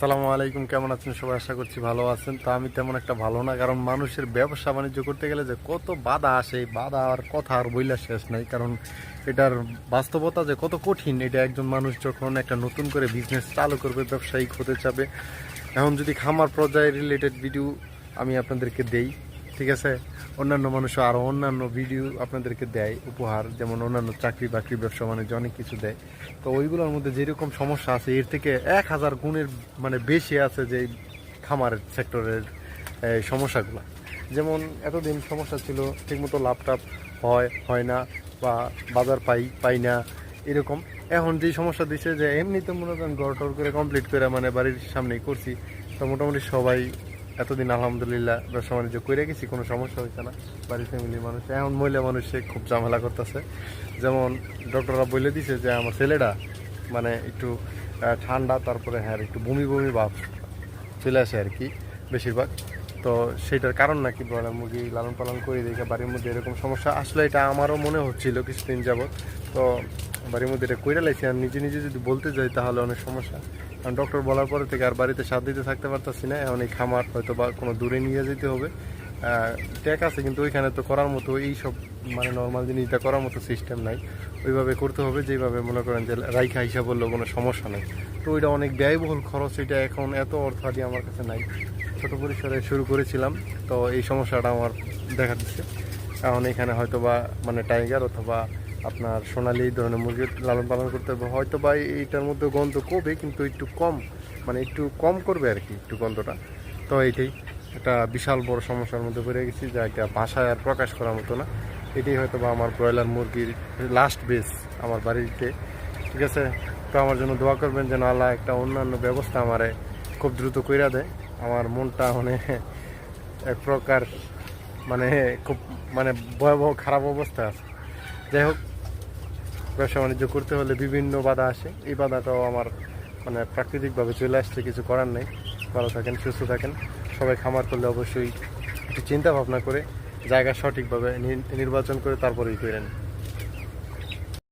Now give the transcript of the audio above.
আসসালামু আলাইকুম, কেমন আছেন? সবাই আশা করছি ভালো আছেন। তো আমি তেমন একটা ভালো না, কারণ মানুষের ব্যবসা বাণিজ্য করতে গেলে যে কত বাধা আসে বাধা আর কথা আর বইলা শেষ নাই। কারণ এটার বাস্তবতা যে কত কঠিন, এটা একজন মানুষ যখন একটা নতুন করে বিজনেস চালু করবে, ব্যবসায়িক হতে চাবে। এখন যদি খামার পর্যায়ে রিলেটেড ভিডিও আমি আপনাদেরকে দেই ঠিক আছে? অন্যান্য মানুষও আরও অন্যান্য ভিডিও আপনাদেরকে দেয়, উপহার, যেমন অন্যান্য চাকরি বাকরি, ব্যবসা বাণিজ্য অনেক কিছু দেয়। তো ওইগুলোর মধ্যে যেরকম সমস্যা আছে, এর থেকে এক হাজার গুণের মানে বেশি আছে যে খামারের সেক্টরের সমস্যাগুলো। যেমন এতদিন সমস্যা ছিল, ঠিকমতো লাভটাপ হয় হয় না বা বাজার পাই পাই না, এরকম। এখন যেই সমস্যা দিচ্ছে যে, এমনিতে মনে করেন গড় টর করে কমপ্লিট করে মানে বাড়ির সামনেই করছি, তো মোটামুটি সবাই এতদিন আলহামদুলিল্লাহ ব্যবসা বাণিজ্য করে গেছি, কোনো সমস্যা হয়েছে না। বাড়ির ফ্যামিলির মানুষ। এখন মহিলা মানুষে খুব ঝামেলা করতেছে। যেমন ডক্টররা বলে দিছে যে, আমার ছেলেটা মানে একটু ঠান্ডা, তারপরে হ্যাঁ একটু বমি বমি ভাব চলে আসে আর কি বেশিরভাগ। তো সেটার কারণ নাকি ব্রয়লার মুরগি লালন পালন করে দেখে বাড়ির মধ্যে এরকম সমস্যা। আসলে এটা আমারও মনে হচ্ছিল কিছুদিন যাবত তো বাড়ির মধ্যে এটা কইরা লাইছি, আর নিজে নিজে যদি বলতে যাই তাহলে অনেক সমস্যা। কারণ ডক্টর বলার পরে থেকে আর বাড়িতে সাথ দিতে থাকতে পারতাছি না, এখন এই খামার হয়তো বা কোনো দূরে নিয়ে যেতে হবে। ট্যাক আছে কিন্তু ওইখানে তো করার মতো এই সব মানে নর্মাল জিনিসটা করার মতো সিস্টেম নাই। ওইভাবে করতে হবে, যেভাবে মনে করেন যে রাইখা হিসাব বললেও কোনো সমস্যা নেই। তো ওইটা অনেক ব্যয়বহুল খরচ, এটা এখন এত অর্থাদি আমার কাছে নাই। ছোট পরিসরে শুরু করেছিলাম, তো এই সমস্যাটা আমার দেখা দিচ্ছে। এখন এখানে হয়তো বা মানে টাইগার অথবা আপনার সোনালি এই ধরনের মুরগির লালন পালন করতে হবে। হয়তো বা এইটার মধ্যে গন্ধ কমবে, কিন্তু একটু কম মানে একটু কম করবে আর কি, একটু গন্ধটা। তো এইটাই, একটা বিশাল বড় সমস্যার মধ্যে পড়ে গেছি, যা এটা ভাষায় আর প্রকাশ করার মতো না। এটাই হয়তো বা আমার ব্রয়লার মুরগির লাস্ট বেস আমার বাড়িতে। ঠিক আছে? তো আমার জন্য দোয়া করবেন যেন আল্লাহ একটা অন্যান্য ব্যবস্থা আমারে খুব দ্রুত কইরা দেয়। আমার মনটা মানে এক প্রকার মানে খুব মানে ভয়াবহ খারাপ অবস্থা আছে। যাই হোক, ব্যবসা বাণিজ্য করতে হলে বিভিন্ন বাধা আসে। এই বাধাটাও আমার মানে প্রাকৃতিকভাবে চলে আসছে, কিছু করার নেই। ভালো থাকেন, সুস্থ থাকেন। সবাই খামার করলে অবশ্যই একটু চিন্তা ভাবনা করে জায়গা সঠিকভাবে নির্বাচন করে তারপরেই করেন